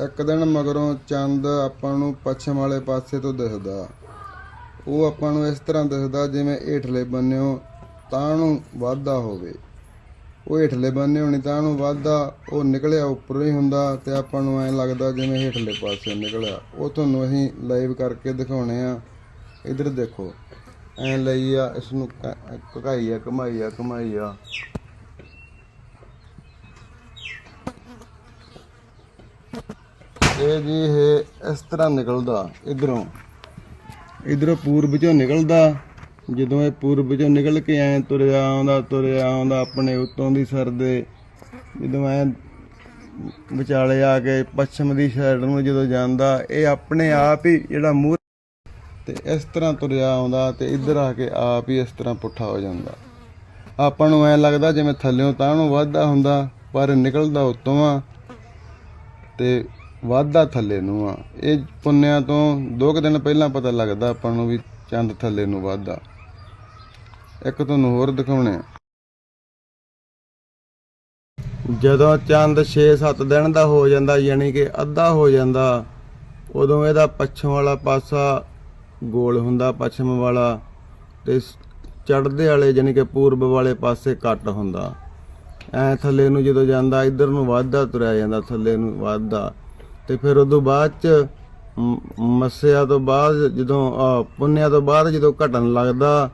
ਇੱਕ ਦਿਨ ਮਗਰੋਂ ਚੰਦ ਆਪਾਂ ਨੂੰ ਪੱਛਮ ਵਾਲੇ ਪਾਸੇ ਤੋਂ ਦਿਖਦਾ। ਉਹ ਆਪਾਂ ਨੂੰ ਇਸ ਤਰ੍ਹਾਂ ਦਿਖਦਾ ਜਿਵੇਂ ਹੇਠਲੇ ਬੰਨਿਓ ਤਾਂ ਨੂੰ ਵਾਧਾ ਹੋਵੇ। ਉਹ ਹੇਠਲੇ ਬੰਨਿਓ ਨਹੀਂ ਤਾਂ ਨੂੰ ਵਾਧਾ, ਉਹ ਨਿਕਲਿਆ ਉੱਪਰੋਂ ਹੀ ਹੁੰਦਾ ਤੇ ਆਪਾਂ ਨੂੰ ਐਂ ਲੱਗਦਾ ਜਿਵੇਂ ਹੇਠਲੇ ਪਾਸੇ ਨਿਕਲਿਆ। ਉਹ ਤੁਹਾਨੂੰ ਅਸੀਂ ਲਾਈਵ ਕਰਕੇ ਦਿਖਾਉਣੇ ਆ। ਇਧਰ ਦੇਖੋ। ਐਂ ਲਈ ਆ ਇਸ ਨੂੰ ਘਕਾਈ ਆ ਘਮਾਈ ਆ ਘਮਾਈ ਆ ਇਹ ਜੀ, ਇਹ ਇਸ ਤਰ੍ਹਾਂ ਨਿਕਲਦਾ ਇਧਰੋਂ। ਇਧਰੋਂ ਪੂਰਬ ਚੋਂ ਨਿਕਲਦਾ। ਜਦੋਂ ਇਹ ਪੂਰਬ ਚੋਂ ਨਿਕਲ ਕੇ ਐ ਤੁਰਿਆ ਆਉਂਦਾ ਤੁਰਿਆ ਆਉਂਦਾ ਆਪਣੇ ਉੱਤੋਂ ਦੀ ਸਰ ਦੇ। ਜਦੋਂ ਐ ਵਿਚਾਲੇ ਆ ਕੇ ਪੱਛਮ ਦੀ ਸਾਈਡ ਨੂੰ ਜਦੋਂ ਜਾਂਦਾ, ਇਹ ਆਪਣੇ ਆਪ ਹੀ ਜਿਹੜਾ ਮੂੰਹ ਤੇ ਇਸ ਤਰ੍ਹਾਂ ਤੁਰਿਆ ਆਉਂਦਾ ਤੇ ਇੱਧਰ ਆ ਕੇ ਆਪ ਹੀ ਇਸ ਤਰ੍ਹਾਂ ਪੁੱਠਾ ਹੋ ਜਾਂਦਾ। ਆਪਾਂ ਨੂੰ ਐ ਲੱਗਦਾ ਜਿਵੇਂ ਥੱਲਿਓਂ ਤਾਂ ਨੂੰ ਵੱਧਦਾ ਹੁੰਦਾ, ਪਰ ਨਿਕਲਦਾ ਉੱਤੋਂ ਆ। ਤੇ ਵਾਧਾ ਥੱਲੇ ਨੂੰ ਆ। ਇਹ ਪੁੰਨਿਆਂ ਤੋਂ ਦੋ ਕੁ ਦਿਨ ਪਹਿਲਾਂ ਪਤਾ ਲੱਗਦਾ ਆਪਾਂ ਨੂੰ ਵੀ ਚੰਦ ਥੱਲੇ ਨੂੰ ਵਾਧਾ। ਇੱਕ ਤੁਹਾਨੂੰ ਹੋਰ ਦਿਖਾਉਣੇ ਜਦੋਂ ਚੰਦ 6-7 ਦਿਨ ਦਾ ਹੋ ਜਾਂਦਾ, ਯਾਨੀ ਕਿ ਅੱਧਾ ਹੋ ਜਾਂਦਾ, ਉਦੋਂ ਇਹਦਾ ਪੱਛਮ ਵਾਲਾ ਪਾਸਾ ਗੋਲ ਹੁੰਦਾ, ਪੱਛਮ ਵਾਲਾ, ਤੇ ਚੜ੍ਹਦੇ ਵਾਲੇ ਯਾਨੀ ਕਿ ਪੂਰਬ ਵਾਲੇ ਪਾਸੇ ਕੱਟ ਹੁੰਦਾ। ਐ ਥੱਲੇ ਨੂੰ ਜਦੋਂ ਜਾਂਦਾ, ਇੱਧਰ ਨੂੰ ਵਾਧਾ ਤੁਰਿਆ ਜਾਂਦਾ, ਥੱਲੇ ਨੂੰ ਵਾਧਾ। ਤੇ ਫਿਰ ਉਦੋਂ ਬਾਅਦ ਚ ਮ- ਮੱਸਿਆ ਤੋਂ ਬਾਅਦ ਜਦੋਂ ਆਹ, ਪੁੰਨਿਆ ਤੋਂ ਬਾਅਦ ਜਦੋਂ ਘਟਣ ਲੱਗਦਾ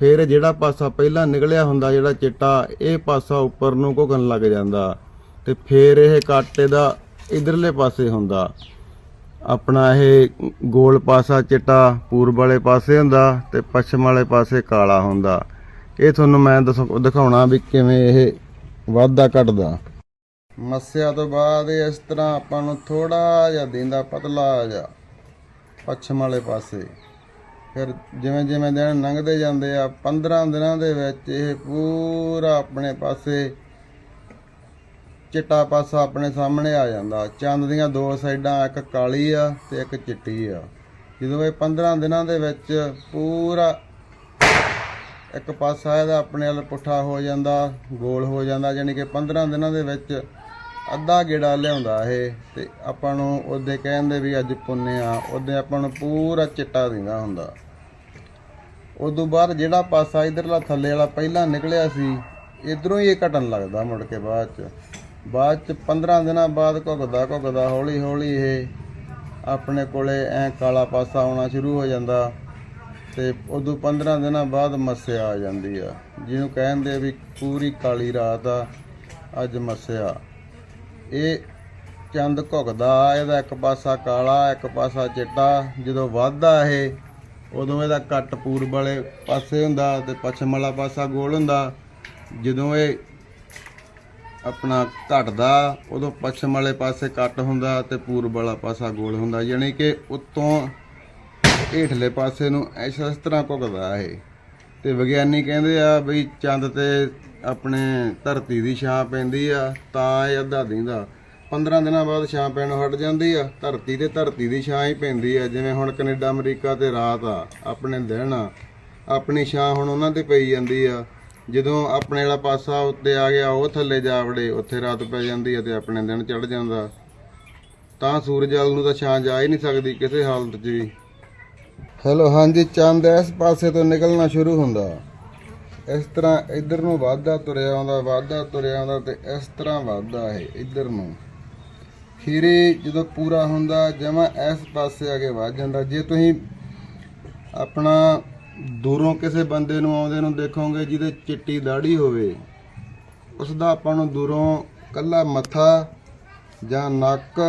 ਫਿਰ ਜਿਹੜਾ ਪਾਸਾ ਪਹਿਲਾਂ ਨਿਕਲਿਆ ਹੁੰਦਾ ਜਿਹੜਾ ਚਿੱਟਾ ਇਹ ਪਾਸਾ ਉੱਪਰ ਨੂੰ ਘੁਕਣ ਲੱਗ ਜਾਂਦਾ ਤੇ ਫਿਰ ਇਹ ਕਾਟੇ ਦਾ ਇਧਰਲੇ ਪਾਸੇ ਹੁੰਦਾ। ਆਪਣਾ ਇਹ ਗੋਲ ਪਾਸਾ ਚਿੱਟਾ ਪੂਰਬ ਵਾਲੇ ਪਾਸੇ ਹੁੰਦਾ ਤੇ ਪੱਛਮ ਵਾਲੇ ਪਾਸੇ ਕਾਲਾ ਹੁੰਦਾ। ਇਹ ਤੁਹਾਨੂੰ ਮੈਂ ਦੱਸ- ਦਿਖਾਉਣਾ ਵੀ ਕਿਵੇਂ ਇਹ ਵਾਧਾ ਘਟਦਾ। ਮੱਸਿਆ ਤੋਂ ਬਾਅਦ ਇਹ ਇਸ ਤਰ੍ਹਾਂ ਆਪਾਂ ਨੂੰ ਥੋੜਾ ਜਿਹਾ ਦਿੰਦਾ ਪਤਲਾ ਜਿਹਾ ਪੱਛਮ ਵਾਲੇ ਪਾਸੇ। ਫਿਰ ਜਿਵੇਂ ਜਿਵੇਂ ਦਿਨ ਲੰਘਦੇ ਜਾਂਦੇ ਆ 15 ਦਿਨਾਂ ਦੇ ਵਿੱਚ ਇਹ ਪੂਰਾ ਆਪਣੇ ਪਾਸੇ ਚਿੱਟਾ ਪਾਸਾ ਆਪਣੇ ਸਾਹਮਣੇ ਆ ਜਾਂਦਾ। ਚੰਦ ਦੀਆਂ ਦੋ ਸਾਈਡਾਂ, ਇੱਕ ਕਾਲੀ ਆ ਤੇ ਇੱਕ ਚਿੱਟੀ ਆ। ਜਦੋਂ ਇਹ 15 ਦਿਨਾਂ ਦੇ ਵਿੱਚ ਪੂਰਾ ਇੱਕ ਪਾਸਾ ਇਹਦਾ ਆਪਣੇ ਵੱਲ ਪੁੱਠਾ ਹੋ ਜਾਂਦਾ, ਗੋਲ ਹੋ ਜਾਂਦਾ ਯਾਨੀ ਕਿ 15 ਦਿਨਾਂ ਦੇ ਵਿੱਚ ਅੱਧਾ ਗੇੜਾ ਲਿਆਉਂਦਾ ਇਹ ਤੇ ਆਪਾਂ ਨੂੰ ਉਹਦੇ ਕਹਿੰਦੇ ਵੀ ਅੱਜ ਪੁੰਨੇ ਆ, ਉਹਦੇ ਆਪਾਂ ਨੂੰ ਪੂਰਾ ਚਿੱਟਾ ਦਿੰਦਾ ਹੁੰਦਾ। ਉਦੋਂ ਬਾਅਦ ਜਿਹੜਾ ਪਾਸਾ ਇਧਰਲਾ ਥੱਲੇ ਵਾਲਾ ਪਹਿਲਾਂ ਨਿਕਲਿਆ ਸੀ, ਇਧਰੋਂ ਹੀ ਇਹ ਘਟਣ ਲੱਗਦਾ ਮੁੜ ਕੇ ਬਾਅਦ ਚ। ਬਾਅਦ ਚ 15 ਦਿਨਾਂ ਬਾਅਦ ਘੁੱਗਦਾ ਘੁੱਗਦਾ ਹੌਲੀ ਹੌਲੀ ਇਹ ਆਪਣੇ ਕੋਲੇ ਐ ਕਾਲਾ ਪਾਸਾ ਆਉਣਾ ਸ਼ੁਰੂ ਹੋ ਜਾਂਦਾ ਤੇ ਉਦੋਂ 15 ਦਿਨਾਂ ਬਾਅਦ ਮੱਸਿਆ ਆ ਜਾਂਦੀ ਆ। ਜਿਹਨੂੰ ਕਹਿੰਦੇ ਵੀ ਪੂਰੀ ਕਾਲੀ ਰਾਤ ਆ, ਅੱਜ ਮੱਸਿਆ। ਇਹ ਚੰਦ ਘੁੱਗਦਾ, ਇਹਦਾ ਇੱਕ ਪਾਸਾ ਕਾਲਾ, ਇੱਕ ਪਾਸਾ ਚਿੱਟਾ। ਜਦੋਂ ਵੱਧਦਾ ਇਹ, ਉਦੋਂ ਇਹਦਾ ਕੱਟ ਪੂਰਬ ਵਾਲੇ ਪਾਸੇ ਹੁੰਦਾ ਤੇ ਪੱਛਮ ਵਾਲਾ ਪਾਸਾ ਗੋਲ ਹੁੰਦਾ। ਜਦੋਂ ਇਹ ਆਪਣਾ ਘਟਦਾ, ਉਦੋਂ ਪੱਛਮ ਵਾਲੇ ਪਾਸੇ ਕੱਟ ਹੁੰਦਾ ਤੇ ਪੂਰਬ ਵਾਲਾ ਪਾਸਾ ਗੋਲ ਹੁੰਦਾ। ਯਾਨੀ ਕਿ ਉੱਤੋਂ ਹੇਠਲੇ ਪਾਸੇ ਨੂੰ ਇਸ ਇਸ ਤਰ੍ਹਾਂ ਘੁੱਗਦਾ ਇਹ। ਤੇ ਵਿਗਿਆਨੀ ਕਹਿੰਦੇ ਆ ਵੀ ਚੰਦ ਤੇ ਆਪਣੇ ਧਰਤੀ ਦੀ ਛਾਂ ਪੈਂਦੀ ਆ, ਤਾਂ ਇਹ ਅੱਧਾ ਦਿੰਦਾ। 15 ਦਿਨਾਂ ਬਾਅਦ ਛਾਂ ਪੈਣੋਂ ਹਟ ਜਾਂਦੀ ਆ, ਧਰਤੀ ਤੇ ਧਰਤੀ ਦੀ ਛਾਂ ਹੀ ਪੈਂਦੀ ਆ। ਜਿਵੇਂ ਹੁਣ ਕੈਨੇਡਾ, ਅਮਰੀਕਾ ਤੇ ਰਾਤ ਆ, ਆਪਣੇ ਦਿਨ ਆ। ਆਪਣੀ ਛਾਂ ਹੁਣ ਉਹਨਾਂ ਤੇ ਪਈ ਜਾਂਦੀ ਆ। ਜਦੋਂ ਆਪਣੇ ਵਾਲਾ ਪਾਸਾ ਉੱਤੇ ਆ ਗਿਆ, ਉਹ ਥੱਲੇ ਜਾ ਵੜੇ, ਉੱਥੇ ਰਾਤ ਪੈ ਜਾਂਦੀ ਆ ਤੇ ਆਪਣੇ ਦਿਨ ਚੜ ਜਾਂਦਾ। ਤਾਂ ਸੂਰਜ ਵੱਲ ਨੂੰ ਤਾਂ ਛਾਂ ਜਾ ਹੀ ਨਹੀਂ ਸਕਦੀ ਕਿਸੇ ਹਾਲਤ 'ਚ ਵੀ। ਹੈਲੋ, ਹਾਂਜੀ, ਚੰਦ ਇਸ ਪਾਸੇ ਤੋਂ ਨਿਕਲਣਾ ਸ਼ੁਰੂ ਹੁੰਦਾ। ਇਸ ਤਰ੍ਹਾਂ ਇੱਧਰ ਨੂੰ ਵਾਧਾ ਤੁਰਿਆ ਆਉਂਦਾ, ਵਾਧਾ ਤੁਰਿਆ ਆਉਂਦਾ ਤੇ ਇਸ ਤਰ੍ਹਾਂ ਵਾਧਾ ਇਹ ਇੱਧਰ ਨੂੰ। ਖੀਰੇ ਜਦੋਂ ਪੂਰਾ ਹੁੰਦਾ, ਜਮਾ ਇਸ ਪਾਸੇ ਆ ਕੇ ਵੱਧ ਜਾਂਦਾ। ਜੇ ਤੁਸੀਂ ਆਪਣਾ ਦੂਰੋਂ ਕਿਸੇ ਬੰਦੇ ਨੂੰ ਆਉਂਦੇ ਨੂੰ ਦੇਖੋਗੇ, ਜਿਹਦੇ ਚਿੱਟੀ ਦਾੜੀ ਹੋਵੇ ਉਸ ਦਾ ਆਪਾਂ ਨੂੰ ਦੂਰੋਂ ਕੱਲਾ ਮੱਥਾ ਜਾਂ ਨੱਕ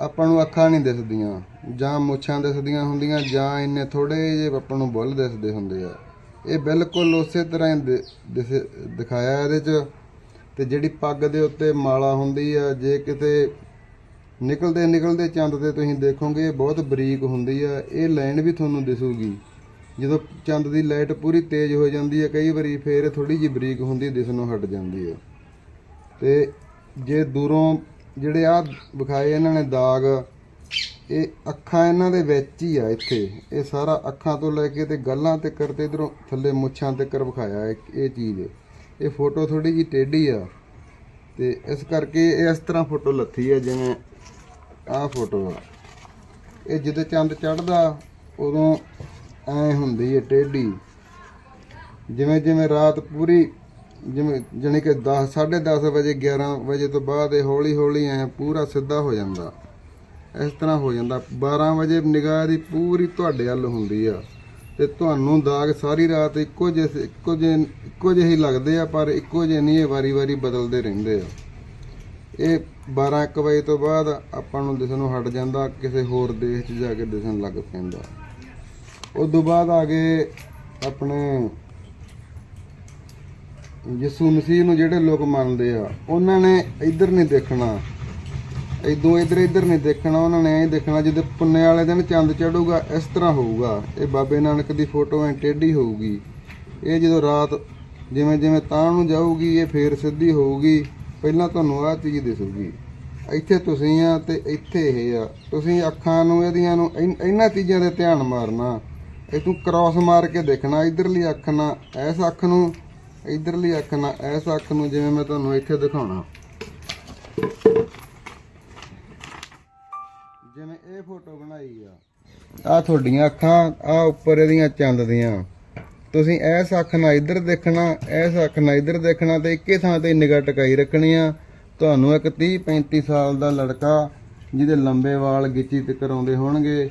ਆਪਾਂ ਨੂੰ ਅੱਖਾਂ ਨਹੀਂ ਦਿਸਦੀਆਂ। ਜਾਂ ਮੁੱਛਾਂ ਦਿਸਦੀਆਂ ਹੁੰਦੀਆਂ, ਜਾਂ ਇੰਨੇ ਥੋੜੇ ਜਿਹੇ ਆਪਾਂ ਨੂੰ ਬੁੱਲ ਦਿਸਦੇ ਹੁੰਦੇ ਆ। ਇਹ ਬਿਲਕੁਲ ਉਸੇ ਤਰ੍ਹਾਂ ਹੀ ਦਿਸ- ਦਿਖਾਇਆ ਇਹਦੇ 'ਚ। ਤੇ ਜਿਹੜੀ ਪੱਗ ਦੇ ਉੱਤੇ ਮਾਲਾ ਹੁੰਦੀ ਆ, ਜੇ ਕਿਤੇ ਨਿਕਲਦੇ ਨਿਕਲਦੇ ਚੰਦ ਤੇ ਤੁਸੀਂ ਦੇਖੋਗੇ, ਇਹ ਬਹੁਤ ਬਰੀਕ ਹੁੰਦੀ ਆ। ਇਹ ਲਾਈਨ ਵੀ ਤੁਹਾਨੂੰ ਦਿਸੂਗੀ। ਜਦੋਂ ਚੰਦ ਦੀ ਲਾਈਟ ਪੂਰੀ ਤੇਜ਼ ਹੋ ਜਾਂਦੀ ਹੈ ਕਈ ਵਾਰੀ ਫੇਰ ਥੋੜੀ ਜਿਹੀ ਬਰੀਕ ਹੁੰਦੀ ਦਿਸਣੋਂ ਹਟ ਜਾਂਦੀ ਹੈ ਤੇ ਜੇ ਦੂਰੋਂ ਜਿਹੜੇ ਆ ਵਿਖਾਏ ਇਹਨਾਂ ਨੇ ਦਾਗ ਇਹ ਅੱਖਾਂ ਇਹਨਾਂ ਦੇ ਵਿੱਚ ਹੀ ਆ ਇੱਥੇ। ਇਹ ਸਾਰਾ ਅੱਖਾਂ ਤੋਂ ਲੈ ਕੇ ਤੇ ਗੱਲਾਂ ਤੇ ਕਰਤੇ ਇਧਰੋਂ ਥੱਲੇ ਮੁੱਛਾਂ ਤੇ ਕਰ ਵਿਖਾਇਆ ਇਹ ਚੀਜ਼ ਇਹ ਫੋਟੋ ਥੋੜੀ ਜਿਹੀ ਟੇਢੀ ਆ। ਤੇ ਇਸ ਕਰਕੇ ਇਹ ਇਸ ਤਰ੍ਹਾਂ ਫੋਟੋ ਲੱਥੀ ਆ ਜਿਵੇਂ ਆਹ ਫੋਟੋ ਆ। ਇਹ ਜਦੋਂ ਚੰਦ ਚੜਦਾ ਉਦੋਂ ਐ ਹੁੰਦੀ ਹੈ ਟੇਢੀ। ਜਿਵੇਂ ਜਿਵੇਂ ਰਾਤ ਪੂਰੀ, ਜਿਵੇਂ, ਜਾਣੀ ਕਿ 10 10:30 ਵਜੇ 11 ਵਜੇ ਤੋਂ ਬਾਅਦ ਇਹ ਹੌਲੀ ਹੌਲੀ ਐ ਪੂਰਾ ਸਿੱਧਾ ਹੋ ਜਾਂਦਾ। ਇਸ ਤਰ੍ਹਾਂ ਹੋ ਜਾਂਦਾ। 12 ਵਜੇ ਨਿਗਾਹ ਦੀ ਪੂਰੀ ਤੁਹਾਡੇ ਵੱਲ ਹੁੰਦੀ ਆ। ਤੇ ਤੁਹਾਨੂੰ ਦਾਗ ਸਾਰੀ ਰਾਤ ਇੱਕੋ ਜਿਹੇ ਇੱਕੋ ਜਿਹੇ ਇੱਕੋ ਜਿਹੇ ਹੀ ਲੱਗਦੇ ਆ, ਪਰ ਇੱਕੋ ਜਿਹੇ ਨਹੀਂ, ਇਹ ਵਾਰੀ-ਵਾਰੀ ਬਦਲਦੇ ਰਹਿੰਦੇ ਆ। ਇਹ 12 1 ਵਜੇ ਤੋਂ ਬਾਅਦ ਆਪਾਂ ਨੂੰ ਦਿਸਣ ਨੂੰ ਹਟ ਜਾਂਦਾ, ਕਿਸੇ ਹੋਰ ਦੇਸ਼ 'ਚ ਜਾ ਕੇ ਦਿਸਣ ਲੱਗ ਪੈਂਦਾ। ਉਸ ਤੋਂ ਬਾਅਦ ਆ ਗਏ ਆਪਣੇ ਯਿਸੂ ਮਸੀਹ ਨੂੰ ਜਿਹੜੇ ਲੋਕ ਮੰਨਦੇ ਆ, ਉਹਨਾਂ ਨੇ ਇੱਧਰ ਨਹੀਂ ਦੇਖਣਾ। ਇਦੋਂ ਇੱਧਰ ਇੱਧਰ ਨਹੀਂ ਦੇਖਣਾ, ਉਹਨਾਂ ਨੇ ਐਂ ਦੇਖਣਾ ਜਦੋਂ ਪੁੰਨੇ ਵਾਲੇ ਦਿਨ ਚੰਦ ਚੜੂਗਾ, ਇਸ ਤਰ੍ਹਾਂ ਹੋਊਗਾ। ਇਹ ਬਾਬੇ ਨਾਨਕ ਦੀ ਫੋਟੋ ਐਂ ਟੇਢੀ ਹੋਊਗੀ। ਇਹ ਜਦੋਂ ਰਾਤ ਜਿਵੇਂ ਜਿਵੇਂ ਤਾਂ ਨੂੰ ਜਾਊਗੀ, ਇਹ ਫੇਰ ਸਿੱਧੀ ਹੋਊਗੀ। ਪਹਿਲਾਂ ਤੁਹਾਨੂੰ ਆਹ ਚੀਜ਼ ਦਿਸੂਗੀ। ਇੱਥੇ ਤੁਸੀਂ ਆ ਤੇ ਇੱਥੇ ਇਹ ਆ। ਤੁਸੀਂ ਅੱਖਾਂ ਨੂੰ, ਇਹਦੀਆਂ ਨੂੰ, ਇਨ- ਇਹਨਾਂ ਚੀਜ਼ਾਂ ਦੇ ਧਿਆਨ ਮਾਰਨਾ। ਇਹ ਤੂੰ ਕ੍ਰਾਸ ਮਾਰ ਕੇ ਦੇਖਣਾ, ਇਧਰਲੀ ਅੱਖ ਨਾਲ, ਇਸ ਅੱਖ ਨੂੰ, ਇਧਰਲੀ ਅੱਖ ਨਾਲ, ਇਸ ਅੱਖ ਨੂੰ ਜਿਵੇਂ ਮੈਂ ਤੁਹਾਨੂੰ ਇੱਥੇ ਦਿਖਾਉਣਾ। ਇਹ ਫੋਟੋ ਬਣਾਈ ਆ। ਆ ਤੁਹਾਡੀਆਂ ਅੱਖਾਂ ਆ ਉੱਪਰ ਇਹਦੀਆਂ ਚੰਦ ਦੀਆਂ। ਤੁਸੀਂ ਇਸ ਅੱਖ ਨਾਲ ਇੱਧਰ ਦੇਖਣਾ, ਇਸ ਅੱਖ ਨਾਲ ਇੱਧਰ ਦੇਖਣਾ ਤੇ ਇੱਕੇ ਥਾਂ ਤੇ ਨਿਗਾਹ ਟਿਕਾਈ ਰੱਖਣੀ ਆ। ਤੁਹਾਨੂੰ ਇੱਕ 30 35 ਸਾਲ ਦਾ ਲੜਕਾ, ਜਿਹਦੇ ਲੰਬੇ ਵਾਲ ਗਿੱਚੀ ਤੱਕ ਆਉਂਦੇ ਹੋਣਗੇ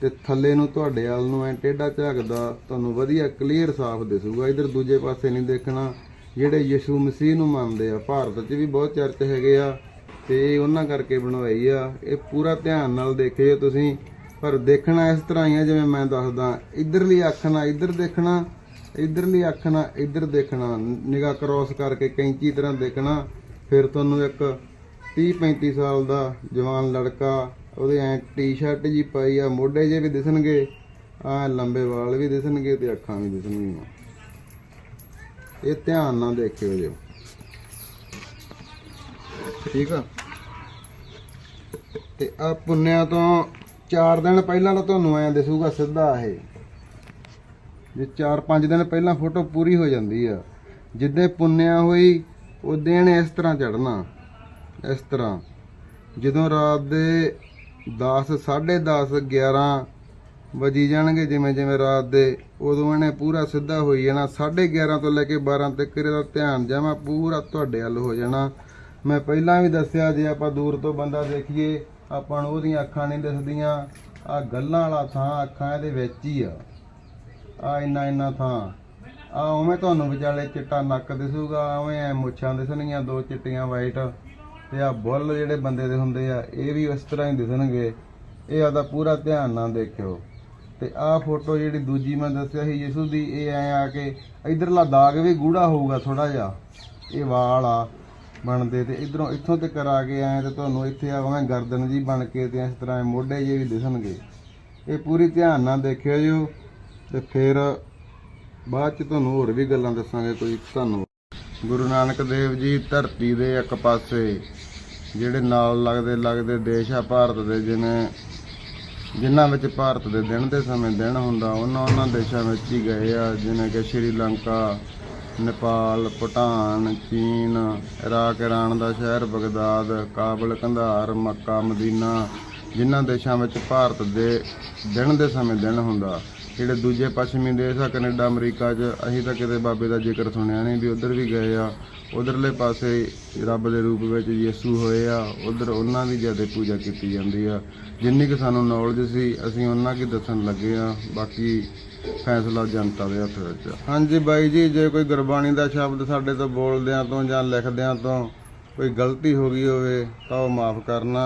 ਤੇ ਥੱਲੇ ਨੂੰ ਤੁਹਾਡੇ ਵੱਲ ਨੂੰ ਐ ਟੇਢਾ ਝਾਕਦਾ, ਤੁਹਾਨੂੰ ਵਧੀਆ ਕਲੀਅਰ ਸਾਫ਼ ਦਿਸੂਗਾ। ਇੱਧਰ ਦੂਜੇ ਪਾਸੇ ਨਹੀਂ ਦੇਖਣਾ, ਜਿਹੜੇ ਯਿਸੂ ਮਸੀਹ ਨੂੰ ਮੰਨਦੇ ਆ, ਭਾਰਤ 'ਚ ਵੀ ਬਹੁਤ ਚਰਚ ਹੈਗੇ ਆ। ਤੇ ਉਹਨਾਂ ਕਰਕੇ ਬਣਵਾਈ ਆ। ਇਹ ਪੂਰਾ ਧਿਆਨ ਨਾਲ ਦੇਖਿਓ ਤੁਸੀਂ। ਪਰ ਦੇਖਣਾ ਇਸ ਤਰ੍ਹਾਂ ਹੀ ਆ, ਜਿਵੇਂ ਮੈਂ ਦੱਸਦਾ। ਇਧਰਲੀ ਅੱਖ ਨਾਲ ਇੱਧਰ ਦੇਖਣਾ, ਇਧਰਲੀ ਅੱਖ ਨਾਲ ਇੱਧਰ ਦੇਖਣਾ। ਨਿਗਾਹ ਕ੍ਰੋਸ ਕਰਕੇ ਕੈਂਚੀ ਤਰ੍ਹਾਂ ਦੇਖਣਾ। ਫਿਰ ਤੁਹਾਨੂੰ ਇੱਕ 30 35 ਸਾਲ ਦਾ ਜਵਾਨ ਲੜਕਾ, ਉਹਦੇ ਐ ਟੀ-ਸ਼ਰਟ ਜੀ ਪਾਈ ਆ, ਮੋਢੇ ਜੇ ਵੀ ਦਿਸਣਗੇ ਆ ਲੰਬੇ ਵਾਲ ਵੀ ਦਿਸਣਗੇ ਤੇ ਅੱਖਾਂ ਵੀ ਦਿਸਣਗੀਆਂ। ਇਹ ਧਿਆਨ ਨਾਲ ਦੇਖਿਓ ਜੀ। ਠੀਕ ਆ। ਤੇ ਆ ਪੁੰਨਿਆ ਤੋਂ 4 ਦਿਨ ਪਹਿਲਾਂ ਤਾਂ ਤੁਹਾਨੂੰ ਐ ਦਿਸੂਗਾ ਸਿੱਧਾ ਇਹ, ਜੇ 4-5 ਦਿਨ ਪਹਿਲਾਂ ਫੋਟੋ ਪੂਰੀ ਹੋ ਜਾਂਦੀ ਆ। ਜਿੱਦੇ ਪੁੰਨਿਆ ਹੋਈ, ਉਹ ਦਿਨ ਇਸ ਤਰ੍ਹਾਂ ਚੜਨਾ ਇਸ ਤਰ੍ਹਾਂ। ਜਦੋਂ ਰਾਤ ਦੇ 10 10:30 11 ਵਜੀ ਜਾਣਗੇ, ਜਿਵੇਂ ਜਿਵੇਂ ਰਾਤ ਦੇ, ਉਦੋਂ ਇਹਨੇ ਪੂਰਾ ਸਿੱਧਾ ਹੋਈ ਜਾਣਾ। 11:30 ਤੋਂ ਲੈ ਕੇ 12 ਤੱਕ ਇਹਦਾ ਧਿਆਨ ਜਾਵਾਂ, ਪੂਰਾ ਤੁਹਾਡੇ ਵੱਲ ਹੋ ਜਾਣਾ। ਮੈਂ ਪਹਿਲਾਂ ਵੀ ਦੱਸਿਆ ਜੇ ਆਪਾਂ ਦੂਰ ਤੋਂ ਬੰਦਾ ਦੇਖੀਏ, ਆਪਾਂ ਨੂੰ ਉਹਦੀਆਂ ਅੱਖਾਂ ਨਹੀਂ ਦਿਸਦੀਆਂ। ਆ ਗੱਲਾਂ ਵਾਲਾ ਥਾਂ ਅੱਖਾਂ ਇਹਦੇ ਵਿੱਚ ਹੀ ਆ। ਆ ਇੰਨਾ ਇੰਨਾ ਥਾਂ। ਆ ਉਵੇਂ ਤੁਹਾਨੂੰ ਵਿਚਾਲੇ ਚਿੱਟਾ ਨੱਕ ਦਿਸੂਗਾ, ਉਵੇਂ ਐ ਮੁੱਛਾਂ ਦਿਸਣਗੀਆਂ, ਦੋ ਚਿੱਟੀਆਂ ਵਾਈਟ ਤੇ ਆ ਬੁੱਲ ਜਿਹੜੇ ਬੰਦੇ ਦੇ ਹੁੰਦੇ ਆ, ਇਹ ਵੀ ਉਸ ਤਰ੍ਹਾਂ ਹੀ ਦਿਸਣਗੇ। ਇਹ ਆਦਾ ਪੂਰਾ ਧਿਆਨ ਨਾਲ ਦੇਖਿਓ। ਤੇ ਆਹ ਫੋਟੋ ਜਿਹੜੀ ਦੂਜੀ ਮੈਂ ਦੱਸਿਆ ਸੀ ਯਿਸੂ ਦੀ, ਇਹ ਐ ਆ ਕੇ, ਇਧਰਲਾ ਦਾਗ ਵੀ ਗੂੜਾ ਹੋਊਗਾ ਥੋੜਾ ਜਿਹਾ। ਇਹ ਵਾਲ ਆ। ਬਣਦੇ ਤੇ ਇਧਰੋਂ ਇੱਥੋਂ ਤੇ ਕਰਾ ਕੇ ਆਏ ਤੇ ਤੁਹਾਨੂੰ ਇੱਥੇ ਆ ਉਵੇਂ ਗਰਦਨ ਜੀ ਬਣ ਕੇ ਤੇ ਇਸ ਤਰ੍ਹਾਂ ਮੋਢੇ ਜੇ ਵੀ ਦਿਸਣਗੇ। ਇਹ ਪੂਰੀ ਧਿਆਨ ਨਾਲ ਦੇਖਿਓ ਜੋ। ਤੇ ਫਿਰ ਬਾਅਦ ਚ ਤੁਹਾਨੂੰ ਹੋਰ ਵੀ ਗੱਲਾਂ ਦੱਸਾਂਗੇ ਕੋਈ ਤੁਹਾਨੂੰ। ਗੁਰੂ ਨਾਨਕ ਦੇਵ ਜੀ ਧਰਤੀ ਦੇ ਇੱਕ ਪਾਸੇ, ਜਿਹੜੇ ਨਾਲ ਲੱਗਦੇ ਲੱਗਦੇ ਦੇਸ਼ ਆ ਭਾਰਤ ਦੇ ਜਿਵੇਂ ਜਿਨ੍ਹਾਂ ਵਿੱਚ ਭਾਰਤ ਦੇ ਦਿਨ ਦੇ ਸਮੇਂ ਦਿਨ ਹੁੰਦਾ, ਉਹਨਾਂ ਉਹਨਾਂ ਦੇਸ਼ਾਂ ਵਿੱਚ ਹੀ ਗਏ ਆ, ਜਿਵੇਂ ਕਿ ਸ਼੍ਰੀਲੰਕਾ ਨੇਪਾਲ, ਭੂਟਾਨ, ਚੀਨ, ਇਰਾਕ, ਇਰਾਨ ਦਾ ਸ਼ਹਿਰ, ਬਗਦਾਦ, ਕਾਬਲ, ਕੰਧਾਰ, ਮੱਕਾ, ਮਦੀਨਾ, ਜਿਨ੍ਹਾਂ ਦੇਸ਼ਾਂ ਵਿੱਚ ਭਾਰਤ ਦੇ ਦਿਨ ਦੇ ਸਮੇਂ ਦਿਨ ਹੁੰਦਾ। ਜਿਹੜੇ ਦੂਜੇ ਪੱਛਮੀ ਦੇਸ਼ ਆ, ਕੈਨੇਡਾ, ਅਮਰੀਕਾ 'ਚ, ਅਸੀਂ ਤਾਂ ਕਿਤੇ ਬਾਬੇ ਦਾ ਜ਼ਿਕਰ ਸੁਣਿਆ ਨਹੀਂ ਵੀ ਉਧਰ ਵੀ ਗਏ ਆ। ਉਧਰਲੇ ਪਾਸੇ ਰੱਬ ਦੇ ਰੂਪ ਵਿੱਚ ਯਿਸੂ ਹੋਏ ਆ, ਉਧਰ ਉਹਨਾਂ ਦੀ ਜ਼ਿਆਦਾ ਪੂਜਾ ਕੀਤੀ ਜਾਂਦੀ ਆ। ਜਿੰਨੀ ਕਿ ਸਾਨੂੰ ਨੌਲੇਜ ਸੀ, ਅਸੀਂ ਉਹਨਾਂ ਕੀ ਦੱਸਣ ਲੱਗੇ ਆ, ਬਾਕੀ ਫੈਸਲਾ ਜਨਤਾ ਦੇ ਹੱਥ ਵਿੱਚ ਹਾਂਜੀ ਬਾਈ ਜੀ, ਜੇ ਕੋਈ ਗੁਰਬਾਣੀ ਦਾ ਸ਼ਬਦ ਸਾਡੇ ਤੋਂ ਬੋਲਦਿਆਂ ਤੋਂ ਜਾਂ ਲਿਖਦਿਆਂ ਤੋਂ ਕੋਈ ਗਲਤੀ ਹੋ ਗਈ ਹੋਵੇ, ਤਾਂ ਉਹ ਮਾਫ ਕਰਨਾ।